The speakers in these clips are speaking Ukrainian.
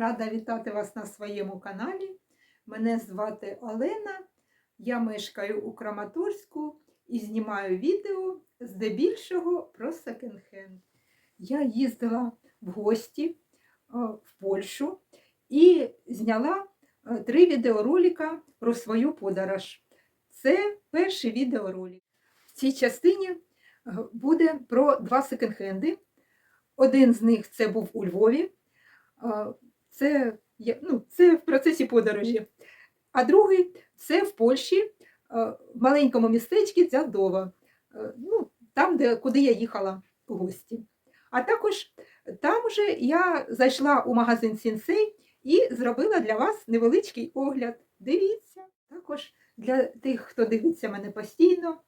Рада вітати вас на своєму каналі. Мене звати Олена. Я мешкаю у Краматорську і знімаю відео здебільшого про секонд-хенд. Я їздила в гості е, в Польщу і зняла е, три відеоролика про свою подорож. Це перший відеоролик. В цій частині е, буде про два секонд-хенди. Один з них це був у Львові. Це, ну, це в процесі подорожі. А другий це в Польщі, в маленькому містечку Дзядова, Е, ну, там, де, куди я їхала у гості. А також там же я зайшла у магазин Сінсей і зробила для вас невеличкий огляд. Дивіться. Також для тих, хто дивиться мене постійно,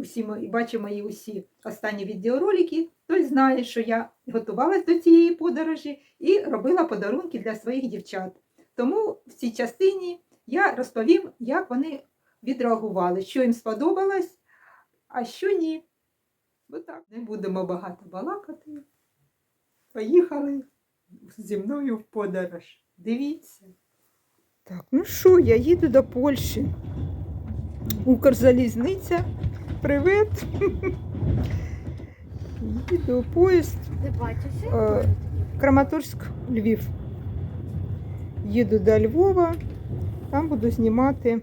усі мої, бачить мої усі останні відеоролики, той знає, що я готувалась до цієї подорожі і робила подарунки для своїх дівчат. Тому в цій частині я розповім, як вони відреагували, що їм сподобалось, а що ні. Бо так, не будемо багато балакати. Поїхали зі мною в подорож. Дивіться. Так, ну що, я їду до Польщі. Укрзалізниця. Привіт. Їду поїзд? Е, Краматорськ, Львів. Їду до Львова, там буду знімати.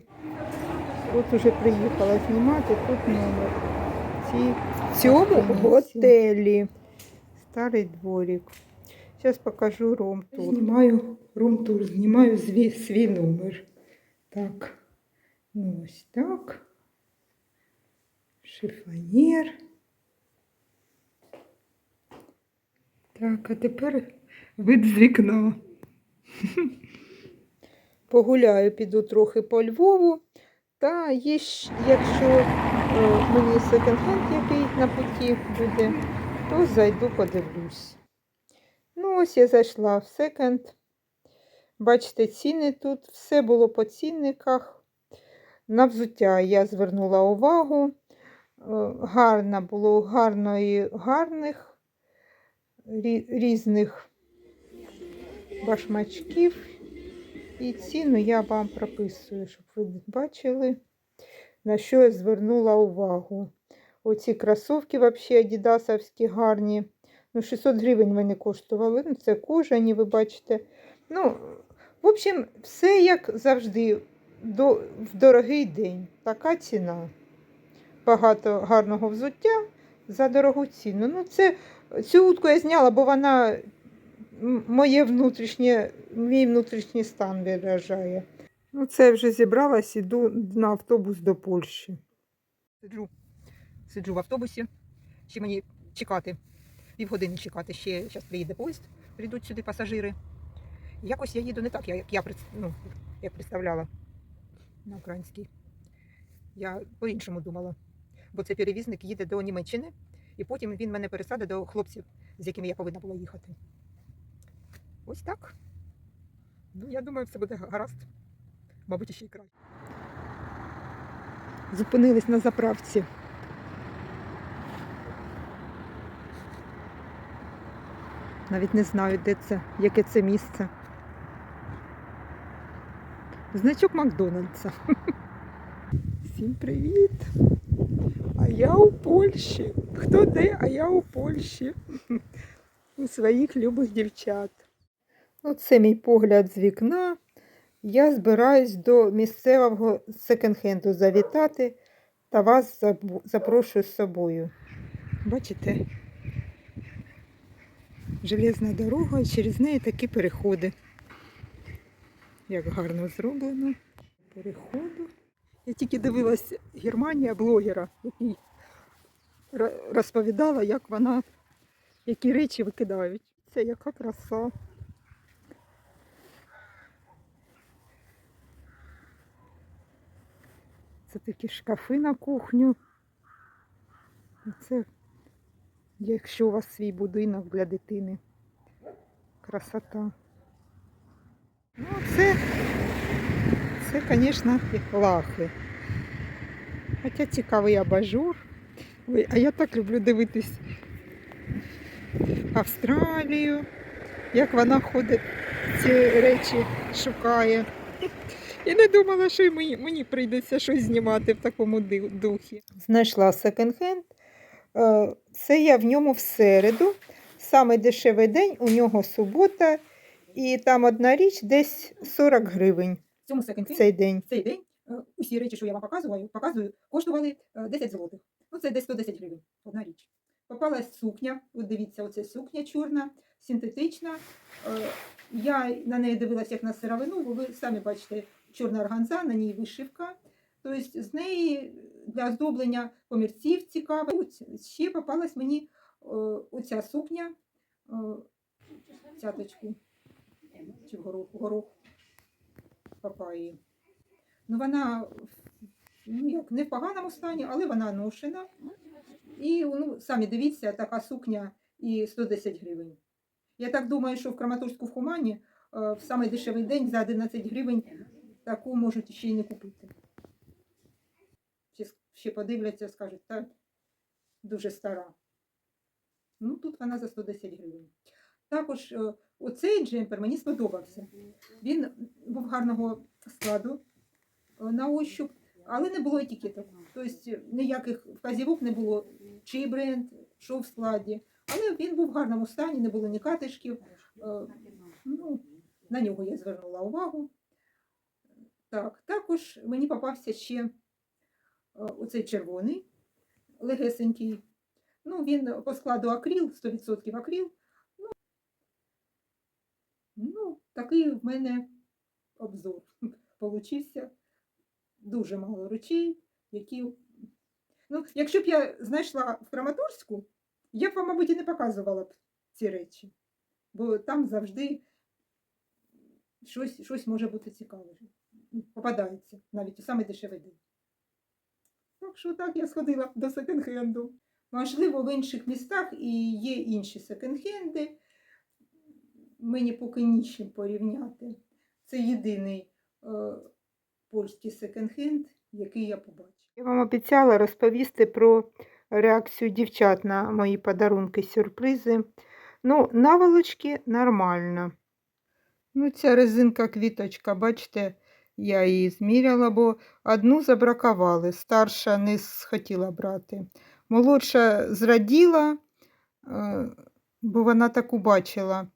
От уже приїхала знімати тут номер. Ці, в цьому готелі. Старий дворик. Зараз покажу рум-тур. Знімаю рум-тур, знімаю свій, свій номер. Так. Ну, ось так. Шифонєр. Так, а тепер вид з вікна. Погуляю, піду трохи по Львову. Та є, якщо е, мені секонд-хенд який на путі буде, то зайду подивлюсь. Ну, ось я зайшла в секонд. Бачите, ціни тут. Все було по цінниках. На взуття я звернула увагу. Гарно було гарно і гарних різних башмачків. І ціну я вам прописую, щоб ви бачили, на що я звернула увагу. Оці кросовки взагалі адідасовські гарні. Ну, 600 гривень вони коштували. Ну, це кожані, ви бачите. Ну, в общем, все як завжди, до, в дорогий день. Така ціна. Багато гарного взуття за дорогу ціну. Ну, це Цю утку я зняла, бо вона моє внутрішнє, мій внутрішній стан виражає. Ну, це я вже зібралась, іду на автобус до Польщі. Сиджу, сиджу в автобусі, ще мені чекати, півгодини чекати, ще зараз приїде поїзд, прийдуть сюди пасажири. Якось я їду не так, як я ну, як представляла на українській. Я по-іншому думала, бо це перевізник їде до Німеччини. І потім він мене пересадить до хлопців, з якими я повинна була їхати. Ось так. Ну, я думаю, все буде гаразд. Мабуть, ще й краще. Зупинились на заправці. Навіть не знаю, де це, яке це місце. Значок Макдональдса. Всім привіт! А я у Польщі. Хто де, а я у Польщі. У своїх любих дівчат. Оце мій погляд з вікна. Я збираюсь до місцевого секонд-хенду завітати та вас запрошую з собою. Бачите? Железна дорога, через неї такі переходи. Як гарно зроблено. Переходу. Я тільки дивилась Германія блогера, який розповідала, як вона, які речі викидають. Це яка краса. Це такі шкафи на кухню. Це якщо у вас свій будинок для дитини. Красота. Ну, це, це, звісно, лахи. Хоча цікавий абажур. А я так люблю дивитись Австралію, як вона ходить ці речі шукає. І не думала, що мені, мені прийдеться щось знімати в такому духі. Знайшла секонд-хенд. Е, Це я в ньому в середу. Саме дешевий день, у нього субота, і там одна річ десь 40 гривень В цьому в цей день. цей день е, усі речі, що я вам показую, показую, коштували е, 10 злотих. Ну, це десь 110 гривень. Одна річ. Попалась сукня. От дивіться, оце сукня чорна, синтетична. Е, Я на неї дивилася як на сировину, бо ви самі бачите, чорна органза, на ній вишивка. Тобто з неї для оздоблення комірців цікаво. От Ще попалась мені е, оця сукня, е, цяточку, чи горох, горох папаї. Ну, вона ну, як, не в поганому стані, але вона ношена. І ну, самі дивіться, така сукня і 110 гривень. Я так думаю, що в Краматорську в Хумані е, в самий дешевий день за 11 гривень таку можуть ще й не купити. Ще, ще подивляться, скажуть, та дуже стара. Ну, тут вона за 110 гривень. Також е, оцей джемпер мені сподобався. Він був гарного складу е, на ощуп, але не було етикеток. Тобто ніяких вказівок не було, чий бренд, що в складі. Але він був в гарному стані, не було ні катишків. Е, Ну, на нього я звернула увагу. Так, також мені попався ще е, оцей червоний, легесенький. Ну, він по складу акріл, 100% акріл. Ну, такий в мене обзор получився. Дуже мало речей, які. Ну, якщо б я знайшла в Краматорську, я б вам, мабуть, і не показувала б ці речі. Бо там завжди щось, щось може бути цікаве. Ну, Попадається навіть у самий дешевий. Так що так я сходила до секонд-хенду. Можливо, в інших містах і є інші секонд-хенди. Мені поки нічим порівняти. Це єдиний е, польський секонд-хенд, який я побачила. Я вам обіцяла розповісти про реакцію дівчат на мої подарунки, сюрпризи. Ну, наволочки нормально. Ну, ця резинка квіточка, бачите, я її зміряла, бо одну забракували. Старша не схотіла брати. Молодша зраділа, е, бо вона таку бачила.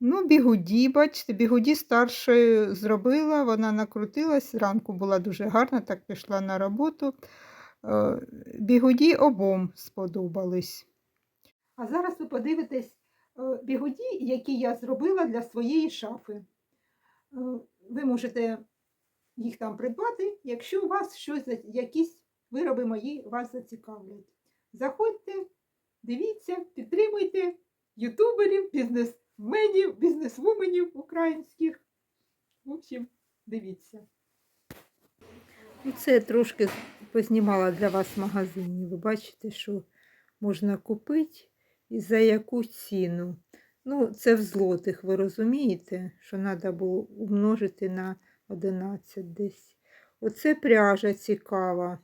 Ну, бігуді, бачите, бігуді старшою зробила, вона накрутилась, зранку була дуже гарна, так пішла на роботу. Е, Бігуді обом сподобались. А зараз ви подивитесь е, бігуді, які я зробила для своєї шафи. Е, Ви можете їх там придбати, якщо у вас щось, якісь вироби мої вас зацікавлять. Заходьте, дивіться, підтримуйте ютуберів, бізнесменів, бізнесвуменів українських. В общем, дивіться. Це трошки познімала для вас в магазині. Ви бачите, що можна купити і за яку ціну. Ну, це в злотих, ви розумієте, що треба було умножити на 11 десь. Оце пряжа цікава.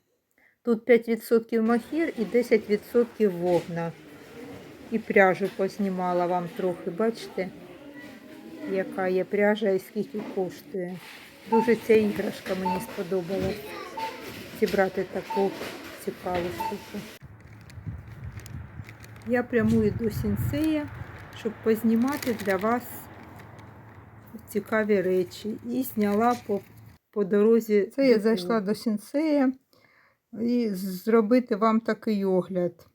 Тут 5% махір і 10% вовна. І пряжу познімала вам трохи, бачите, яка є пряжа і скільки коштує. Дуже ця іграшка мені сподобалась. Зібрати таку цікаву штуку. Я прямую до сінсея, щоб познімати для вас цікаві речі. І зняла по, по дорозі. Це я зайшла до сінсея і зробити вам такий огляд.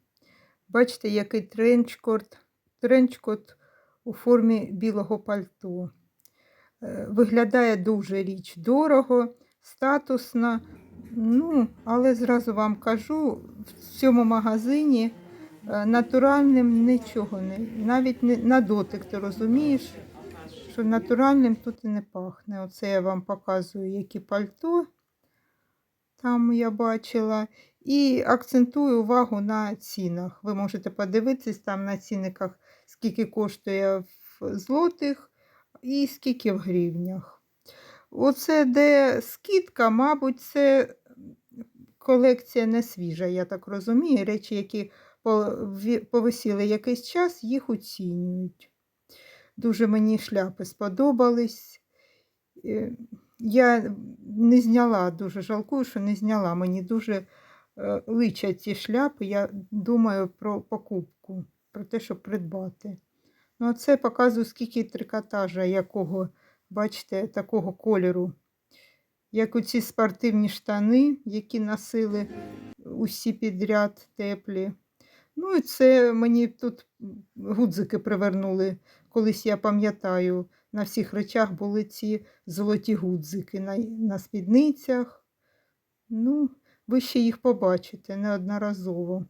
Бачите, який тренчкот, тренчкот у формі білого пальто. Е, Виглядає дуже річ дорого, статусно. Ну, але зразу вам кажу, в цьому магазині е, натуральним нічого не. Навіть не, на дотик ти розумієш, що натуральним тут і не пахне. Оце я вам показую, які пальто там я бачила. І акцентую увагу на цінах. Ви можете подивитись там на цінниках, скільки коштує в злотих і скільки в гривнях. Оце де скидка, мабуть, це колекція не свіжа, я так розумію. Речі, які повисіли якийсь час, їх оцінюють. дуже мені шляпи сподобались. Е, Я не зняла, дуже жалкую, що не зняла. Мені дуже е, личать ці шляпи. Я думаю про покупку, про те, щоб придбати. Ну, а це показує, скільки трикотажа, якого, бачите, такого кольору. Як оці спортивні штани, які носили усі підряд теплі. Ну, і це мені тут гудзики привернули. Колись я пам'ятаю, на всіх речах були ці золоті гудзики на, на спідницях. Ну, ви ще їх побачите неодноразово.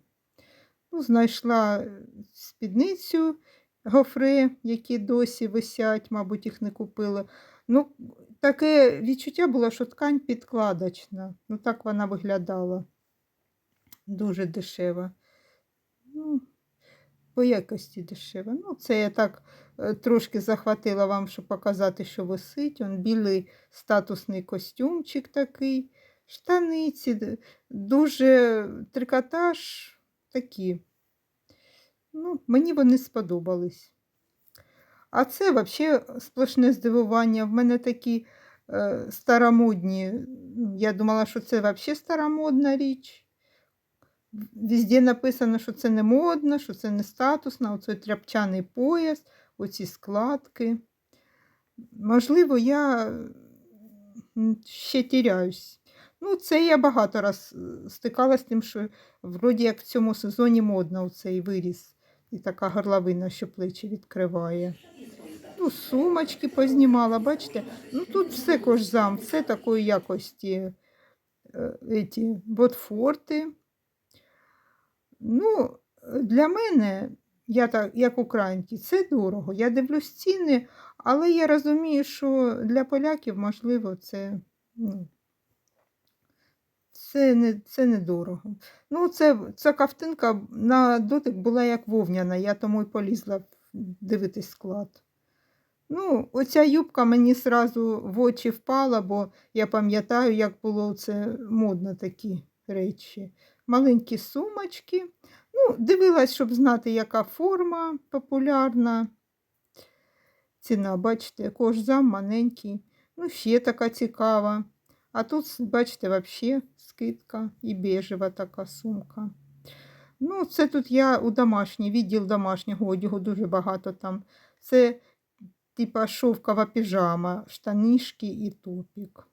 Ну, знайшла е, спідницю гофри, які досі висять, мабуть, їх не купила. Ну, таке відчуття було, що ткань підкладочна. Ну, так вона виглядала. Дуже дешева. Ну, по якості дешева. Ну, це я так е, трошки захватила вам, щоб показати, що висить. Он білий статусний костюмчик такий, штаниці, дуже трикотаж такі. Ну, мені вони сподобались. А це взагалі сплошне здивування. В мене такі е, старомодні. ну, Я думала, що це взагалі старомодна річ. Везде написано, що це не модно, що це не статусно, оцей тряпчаний пояс, оці складки. Можливо, я ще тіряюсь. Ну, це я багато раз е, стикалася з тим, що вроді як в цьому сезоні модно цей виріс. І така горловина, що плечі відкриває. Ну, сумочки познімала, бачите? Ну тут все кожзам, все такої якості. Е, Еті, ботфорти. Ну, для мене, я так, як українці, це дорого. Я дивлюсь ціни, але я розумію, що для поляків, можливо, це, ну, це, не, це недорого. Ну, це, ця ковтинка на дотик була як вовняна, я тому й полізла дивитись склад. Ну, оця юбка мені сразу в очі впала, бо я пам'ятаю, як було це модно такі речі. Маленькі сумочки. Ну, дивилась, щоб знати, яка форма популярна. Ціна, бачите, кожзам маленький. Ну, ще така цікава. А тут, бачите, взагалі скидка і бежева така сумка. Ну, це тут я у домашній, відділ домашнього одягу дуже багато там. Це типа шовкова піжама, штанишки і топік.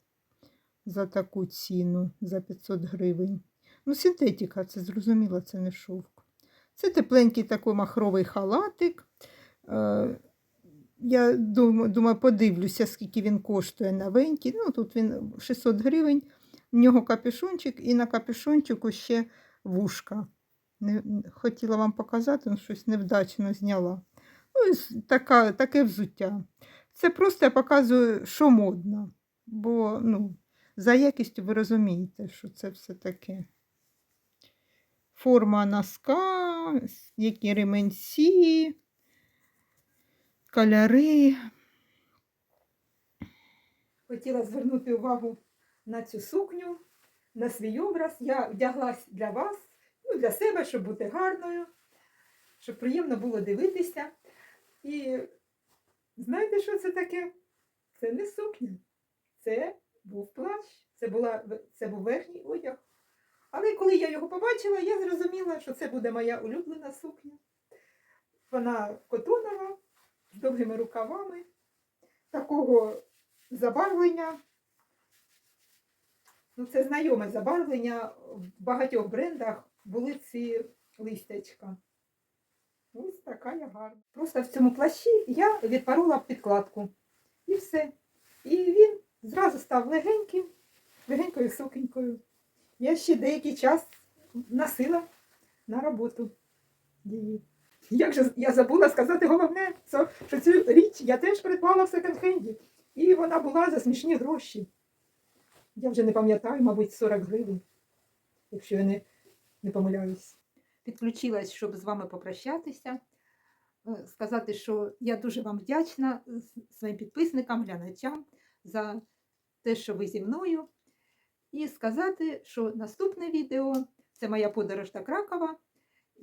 За таку ціну, за 500 гривень. Ну, синтетика, це зрозуміло, це не шовк. Це тепленький такий махровий халатик. Я думаю, подивлюся, скільки він коштує новенький. Ну, тут він 600 гривень. В нього капюшончик, і на капюшончику ще вушка. Не, хотіла вам показати, але щось невдачно зняла. Ну, і така, таке взуття. Це просто я показую, що модно. Бо ну, за якістю ви розумієте, що це все таке. Форма носка, які ременці, кольори. Хотіла звернути увагу на цю сукню, на свій образ. Я вдяглась для вас, ну, для себе, щоб бути гарною, щоб приємно було дивитися. І знаєте, що це таке? Це не сукня, це був плащ, це, була, це був верхній одяг. Але коли я його побачила, я зрозуміла, що це буде моя улюблена сукня. Вона котонова, з довгими рукавами, такого забарвлення. Ну, це знайоме забарвлення. В багатьох брендах були ці листячка. Ось така я гарна. Просто в цьому плащі я відпарула підкладку. І все. І він зразу став легеньким, легенькою сукенькою. Я ще деякий час носила на роботу її. Як же я забула сказати головне, що цю річ я теж придбала в секонд-хенді. І вона була за смішні гроші. Я вже не пам'ятаю, мабуть, 40 гривень, якщо я не, не помиляюсь. Підключилась, щоб з вами попрощатися, е, сказати, що я дуже вам вдячна своїм підписникам, глядачам за те, що ви зі мною. І сказати, що наступне відео це моя подорож до Кракова.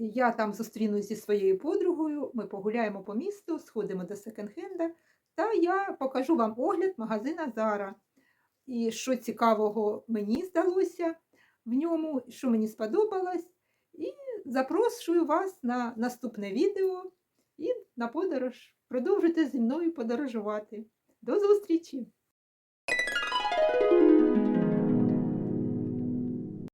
Я там зустрінусь зі своєю подругою, ми погуляємо по місту, сходимо до секонд-хенда, та я покажу вам огляд магазина Зара. І що цікавого мені здалося в ньому, що мені сподобалось. І запрошую вас на наступне відео і на подорож. Продовжуйте зі мною подорожувати. До зустрічі!